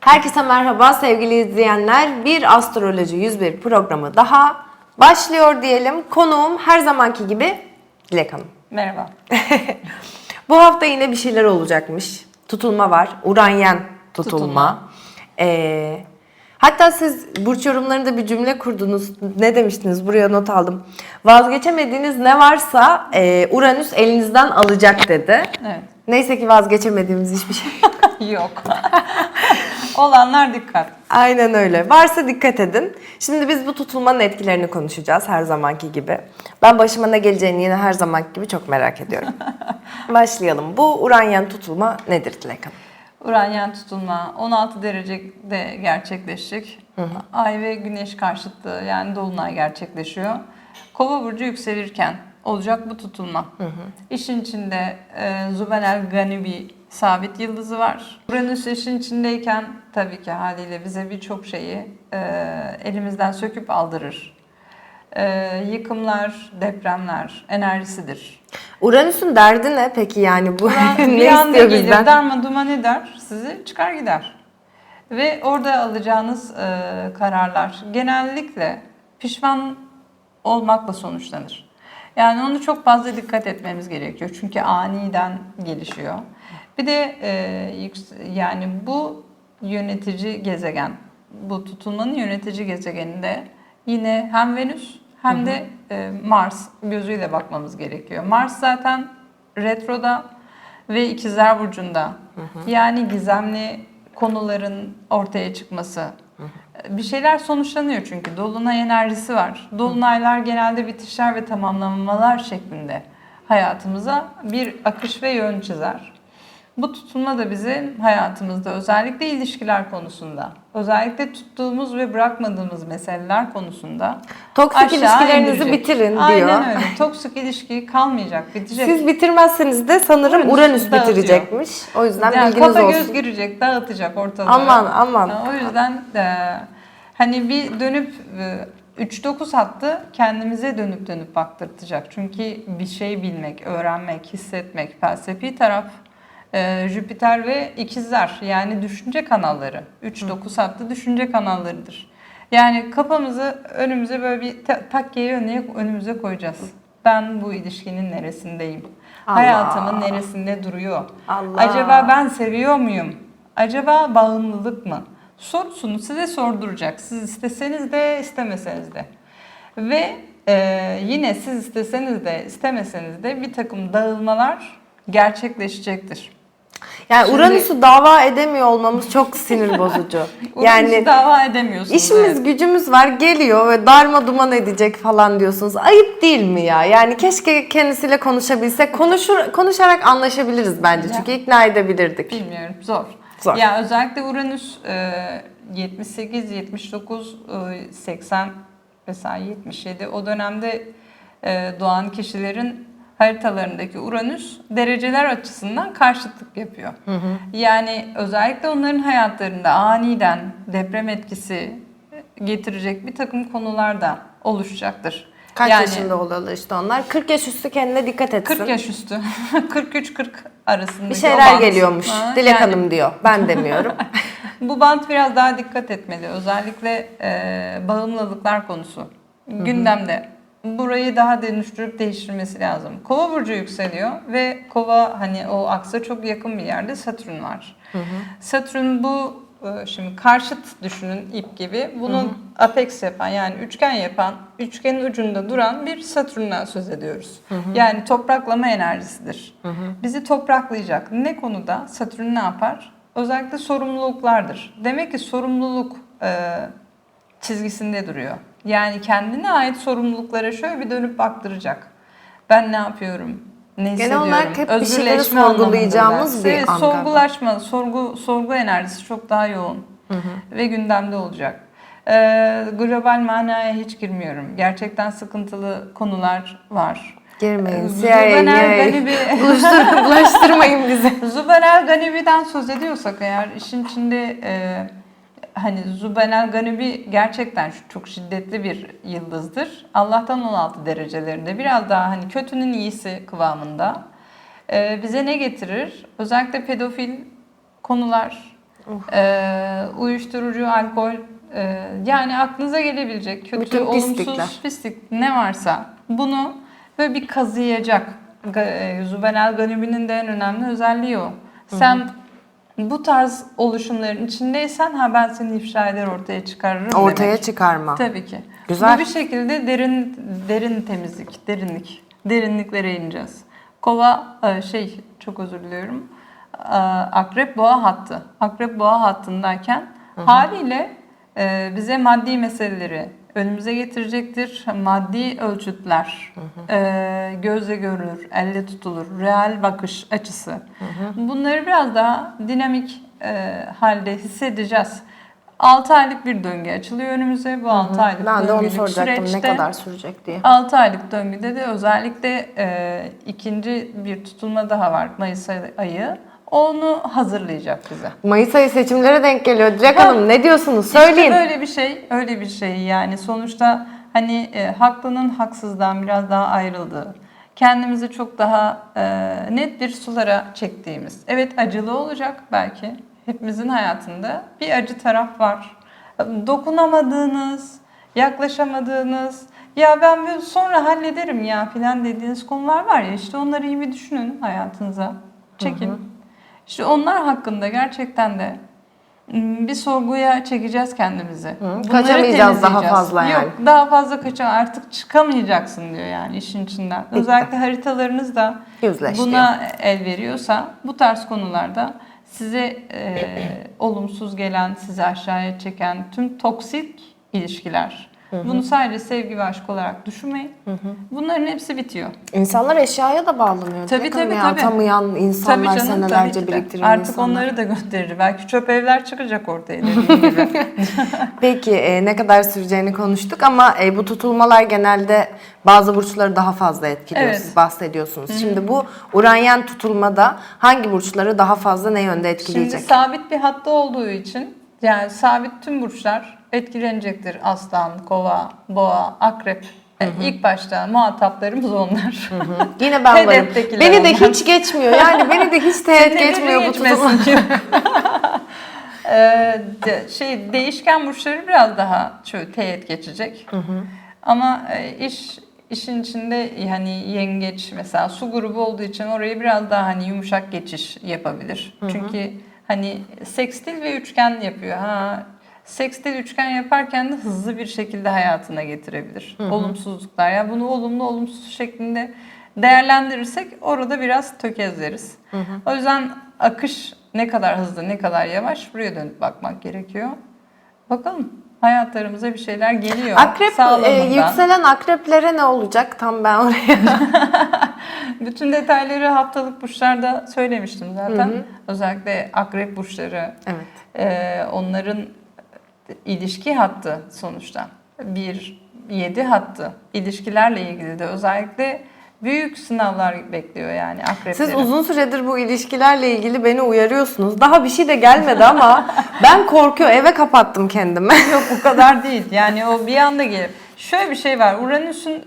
Herkese merhaba sevgili izleyenler. Bir Astroloji 101 programı daha başlıyor diyelim. Konuğum her zamanki gibi Dilek Hanım. Merhaba. Bu hafta yine bir şeyler olacakmış. Tutulma var. Uranyen tutulma. Tutulma. Ee, hatta siz burç yorumlarında bir cümle kurdunuz. Ne demiştiniz? Buraya not aldım. Vazgeçemediğiniz ne varsa e, Uranüs elinizden alacak dedi. Evet. Neyse ki vazgeçemediğimiz hiçbir şey Yok. Olanlar dikkat. Aynen öyle. Varsa dikkat edin. Şimdi biz bu tutulmanın etkilerini konuşacağız her zamanki gibi. Ben başıma ne geleceğini yine her zamanki gibi çok merak ediyorum. Başlayalım. Bu Uranyen tutulma nedir Dilek Hanım? Uranyen tutulma 16 derecede gerçekleşecek. Ay ve güneş karşıtlığı yani dolunay gerçekleşiyor. Kova burcu yükselirken olacak bu tutulma. İşin içinde e, Zubenel Ganibi sabit yıldızı var. Uranüs işin içindeyken tabii ki haliyle bize birçok şeyi e, elimizden söküp aldırır. E, yıkımlar, depremler enerjisidir. Uranüs'ün derdi ne peki yani bu Ulan ne bir anda istiyor gelir, bizden? darma duman eder, sizi çıkar gider. Ve orada alacağınız e, kararlar genellikle pişman olmakla sonuçlanır. Yani onu çok fazla dikkat etmemiz gerekiyor. Çünkü aniden gelişiyor. Bir de e, yani bu yönetici gezegen, bu tutulmanın yönetici gezegeninde yine hem Venüs hem de e, Mars gözüyle bakmamız gerekiyor. Mars zaten retroda ve ikizler burcunda. Yani gizemli konuların ortaya çıkması. Bir şeyler sonuçlanıyor çünkü dolunay enerjisi var. Dolunaylar genelde bitişler ve tamamlamalar şeklinde hayatımıza bir akış ve yön çizer. Bu tutulma da bizim hayatımızda özellikle ilişkiler konusunda, özellikle tuttuğumuz ve bırakmadığımız meseleler konusunda Toksik ilişkilerinizi indirecek. bitirin diyor. Aynen öyle. Toksik ilişki kalmayacak, bitecek. Siz bitirmezseniz de sanırım Uranüs Uranüs dağıtıyor. bitirecekmiş. O yüzden yani bilginiz olsun. göz girecek, dağıtacak ortalığı. Aman, aman. Yani o yüzden de hani bir dönüp e, 3-9 hattı kendimize dönüp dönüp baktırtacak. Çünkü bir şey bilmek, öğrenmek, hissetmek, felsefi taraf e, Jüpiter ve ikizler yani düşünce kanalları. 3-9 hattı düşünce kanallarıdır. Yani kafamızı önümüze böyle bir ta- takkeyi önüne, önümüze koyacağız. Ben bu ilişkinin neresindeyim? Allah. Hayatımın neresinde duruyor? Allah. Acaba ben seviyor muyum? Acaba bağımlılık mı? Sorusunu size sorduracak. Siz isteseniz de istemeseniz de. Ve e, yine siz isteseniz de istemeseniz de bir takım dağılmalar gerçekleşecektir. Yani Şimdi- Uranüs'ü dava edemiyor olmamız çok sinir bozucu. Yani dava edemiyorsunuz. İşimiz evet. gücümüz var geliyor ve darma duman edecek falan diyorsunuz. Ayıp değil mi ya? Yani keşke kendisiyle konuşabilsek. Konuşur, konuşarak anlaşabiliriz bence. Ya. çünkü ikna edebilirdik. Bilmiyorum zor. Zor. Ya özellikle Uranüs e, 78, 79, e, 80 mesela 77 o dönemde e, doğan kişilerin haritalarındaki Uranüs dereceler açısından karşıtlık yapıyor. Yani özellikle onların hayatlarında aniden deprem etkisi getirecek bir takım konular da oluşacaktır. Kaç yani, yaşında oluyorlar işte onlar? 40 yaş üstü kendine dikkat etsin. 40 yaş üstü. 43-40 arasındaki Bir şeyler geliyormuş. Ha, Dilek yani- Hanım diyor. Ben demiyorum. Bu bant biraz daha dikkat etmeli. Özellikle e, bağımlılıklar konusu. Gündemde. Burayı daha dönüştürüp değiştirmesi lazım. Kova burcu yükseliyor ve kova hani o aksa çok yakın bir yerde Satürn var. Satürn bu e, şimdi karşıt düşünün ip gibi. Bunun apex yapan yani üçgen yapan, üçgenin ucunda duran bir Satürn'den söz ediyoruz. Yani topraklama enerjisidir. Bizi topraklayacak. Ne konuda? Satürn ne yapar? Özellikle sorumluluklardır. Demek ki sorumluluk e, çizgisinde duruyor. Yani kendine ait sorumluluklara şöyle bir dönüp baktıracak. Ben ne yapıyorum? Ne hissediyorum? olarak hep bir şeyleri sorgulayacağımız bir Evet, an sorgulaşma, sorgu, sorgu enerjisi çok daha yoğun ve gündemde olacak. Ee, global manaya hiç girmiyorum. Gerçekten sıkıntılı konular var. Girmeyin. Ee, CIA. Ganibi- Bulaştır, bulaştırmayın bizi. Zubenel Ganibi'den söz ediyorsak eğer işin içinde e, hani Zubenel Ganibi gerçekten şu- çok şiddetli bir yıldızdır. Allah'tan 16 derecelerinde biraz daha hani kötünün iyisi kıvamında. E, bize ne getirir? Özellikle pedofil konular, Ee, uyuşturucu, alkol, e, yani aklınıza gelebilecek kötü, Bütün olumsuz, pislikler. pislik ne varsa bunu böyle bir kazıyacak. E, Zubelal Ganibi'nin de en önemli özelliği o. Sen bu tarz oluşumların içindeysen ha ben seni ifşa eder ortaya çıkarırım Ortaya demek. çıkarma. Tabii ki. Güzel. Bu bir şekilde derin derin temizlik, derinlik, derinliklere ineceğiz. Kova e, şey çok özür diliyorum. E, Akrep boğa hattı. Akrep boğa hattındayken haliyle e, bize maddi meseleleri önümüze getirecektir. Maddi ölçütler, e, gözle görülür, elle tutulur, real bakış açısı. Bunları biraz daha dinamik e, halde hissedeceğiz. 6 aylık bir döngü açılıyor önümüze. Bu 6 aylık Ben de onu soracaktım süreçte ne kadar sürecek diye. 6 aylık döngüde de özellikle e, ikinci bir tutulma daha var Mayıs ayı. Onu hazırlayacak bize. Mayıs ayı seçimlere denk geliyor. Dilek Ha. Hanım ne diyorsunuz? İşte Söyleyin. böyle bir şey, öyle bir şey yani sonuçta hani e, haklının haksızdan biraz daha ayrıldığı, kendimizi çok daha e, net bir sulara çektiğimiz. Evet acılı olacak belki hepimizin hayatında bir acı taraf var. Dokunamadığınız, yaklaşamadığınız, ya ben bir sonra hallederim ya filan dediğiniz konular var ya işte onları iyi bir düşünün hayatınıza. Çekin. İşte onlar hakkında gerçekten de bir sorguya çekeceğiz kendimizi. Bunları kaçamayacağız daha fazla yani. Yok daha fazla kaça artık çıkamayacaksın diyor yani işin içinden. Özellikle haritalarınız da buna el veriyorsa bu tarz konularda size e, olumsuz gelen, sizi aşağıya çeken tüm toksik ilişkiler. Bunu sadece sevgi ve aşk olarak düşünmeyin. Bunların hepsi bitiyor. İnsanlar eşyaya da bağlanıyor. Tabii, Hanım tabii, tabii. Atamayan insanlar tabii canım, senelerce biriktiren Artık insanlar. onları da gönderir. Belki çöp evler çıkacak ortaya dediğim gibi. Peki e, ne kadar süreceğini konuştuk ama e, bu tutulmalar genelde bazı burçları daha fazla etkiliyor. Evet. Siz bahsediyorsunuz. Şimdi bu Uranyen tutulmada hangi burçları daha fazla ne yönde etkileyecek? Şimdi sabit bir hatta olduğu için yani sabit tüm burçlar etkilenecektir. Aslan, kova, boğa, akrep. E, İlk başta muhataplarımız onlar. Yine ben varım. Beni de onlar. hiç geçmiyor. Yani beni de hiç teğet geçmiyor bu ki. Ee, de- şey değişken burçları biraz daha şöyle teğet geçecek. Ama e, iş işin içinde hani yengeç mesela su grubu olduğu için orayı biraz daha hani yumuşak geçiş yapabilir. Çünkü hani sekstil ve üçgen yapıyor. Ha sekstil üçgen yaparken de hızlı bir şekilde hayatına getirebilir. Olumsuzluklar. Ya bunu olumlu olumsuz şeklinde değerlendirirsek orada biraz tökezleriz. O yüzden akış ne kadar hızlı ne kadar yavaş buraya dönüp bakmak gerekiyor. Bakalım hayatlarımıza bir şeyler geliyor. Akrep, e, yükselen akreplere ne olacak? Tam ben oraya. Bütün detayları haftalık burçlarda söylemiştim zaten. Özellikle akrep burçları, Evet. e, onların ilişki hattı sonuçta. Bir yedi hattı. ilişkilerle ilgili de özellikle büyük sınavlar bekliyor yani akrepleri. Siz uzun süredir bu ilişkilerle ilgili beni uyarıyorsunuz. Daha bir şey de gelmedi ama ben korkuyor eve kapattım kendimi. Yok bu kadar değil. Yani o bir anda gelip. Şöyle bir şey var. Uranüs'ün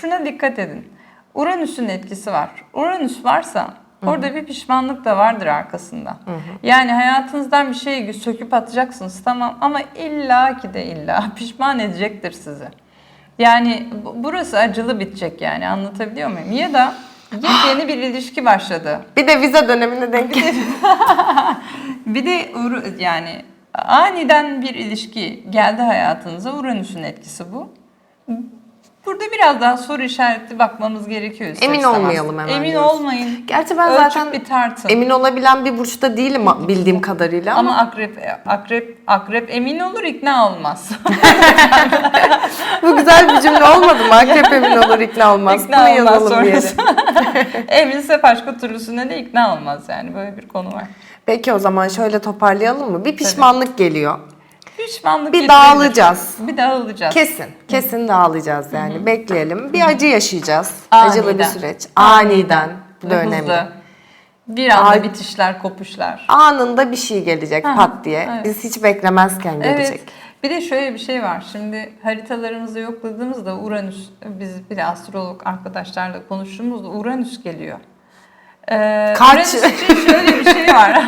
şuna dikkat edin. Uranüs'ün etkisi var. Uranüs varsa orada bir pişmanlık da vardır arkasında. Yani hayatınızdan bir şeyi söküp atacaksınız tamam ama illa ki de illa pişman edecektir sizi. Yani bu- burası acılı bitecek yani anlatabiliyor muyum? Ya da yepyeni bir ilişki başladı. Bir de vize dönemine denk geldi. Bir de yani aniden bir ilişki geldi hayatınıza. Uranüs'ün etkisi bu. Burada biraz daha soru işaretli bakmamız gerekiyor. ister Emin istemez. olmayalım hemen Emin diyoruz. olmayın. Gerçi ben Ölçüp zaten bir tartın. emin olabilen bir burçta değilim bildiğim kadarıyla ama, ama akrep akrep akrep emin olur ikna olmaz. bu güzel bir cümle olmadı mı? Akrep emin olur ikna olmaz. ikna Bunu olmaz yazalım bir yere. sonrası. Eminse başka türlüsüne de ikna olmaz yani böyle bir konu var. Peki o zaman şöyle toparlayalım mı? Bir pişmanlık geliyor. Pişmanlık Bir getirebilir. dağılacağız. Bir dağılacağız. Kesin. Kesin dağılacağız yani. Bekleyelim. Bir acı yaşayacağız. Acılı bir süreç. Aniden. Bu da Ve önemli. hızlı. Bir anda Ay- bitişler, kopuşlar. Anında bir şey gelecek Hı hı, pat diye. evet. Biz hiç beklemezken gelecek. Evet. Bir de şöyle bir şey var. Şimdi haritalarımızı yokladığımızda Uranüs, biz bir de astrolog arkadaşlarla konuştuğumuzda Uranüs geliyor. Ee, Kaç? Uranüs için şöyle bir şey var.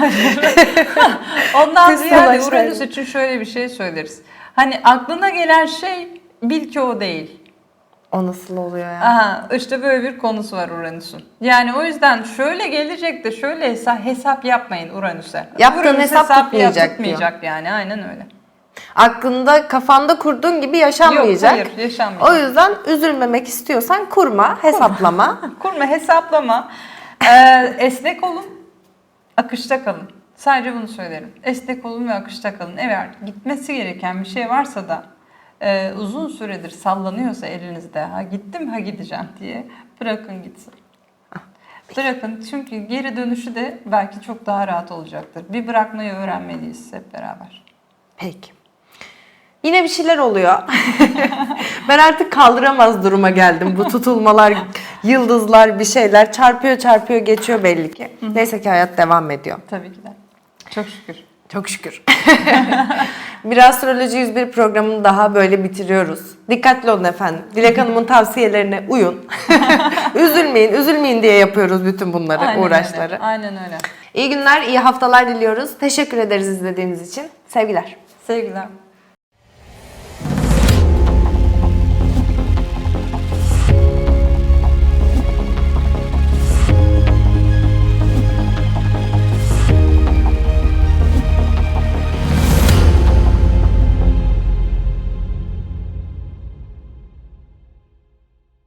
Ondan ziyade Uranüs için şöyle bir şey söyleriz. Hani aklına gelen şey bil ki o değil. O nasıl oluyor ya? Aha, işte böyle bir konusu var Uranüs'ün. Yani o yüzden şöyle gelecek de şöyle hesap, hesap yapmayın Uranüs'e. Yaptığın Uranüs hesap tutmayacak tutmayacak yani aynen öyle. Aklında, kafanda kurduğun gibi Yok yaşanmayacak. hayır yaşanmayacak. O yüzden üzülmemek istiyorsan kurma, hesaplama. Kurma hesaplama. Ee, esnek olun, akışta kalın. Sadece bunu söylerim. Esnek olun ve akışta kalın. Eğer gitmesi gereken bir şey varsa da e, uzun süredir sallanıyorsa elinizde ha gittim ha gideceğim diye bırakın gitsin. Bırakın çünkü geri dönüşü de belki çok daha rahat olacaktır. Bir bırakmayı öğrenmeliyiz hep beraber. Peki. Yine bir şeyler oluyor. ben artık kaldıramaz duruma geldim. Bu tutulmalar, yıldızlar, bir şeyler çarpıyor çarpıyor geçiyor belli ki. Neyse ki hayat devam ediyor. Tabii ki de. Çok şükür. Çok şükür. bir Astroloji 101 programını daha böyle bitiriyoruz. Dikkatli olun efendim. Dilek Hanım'ın tavsiyelerine uyun. üzülmeyin, üzülmeyin diye yapıyoruz bütün bunları, Aynen uğraşları. Öyle. Aynen öyle. İyi günler, iyi haftalar diliyoruz. Teşekkür ederiz izlediğiniz için. Sevgiler. Sevgiler.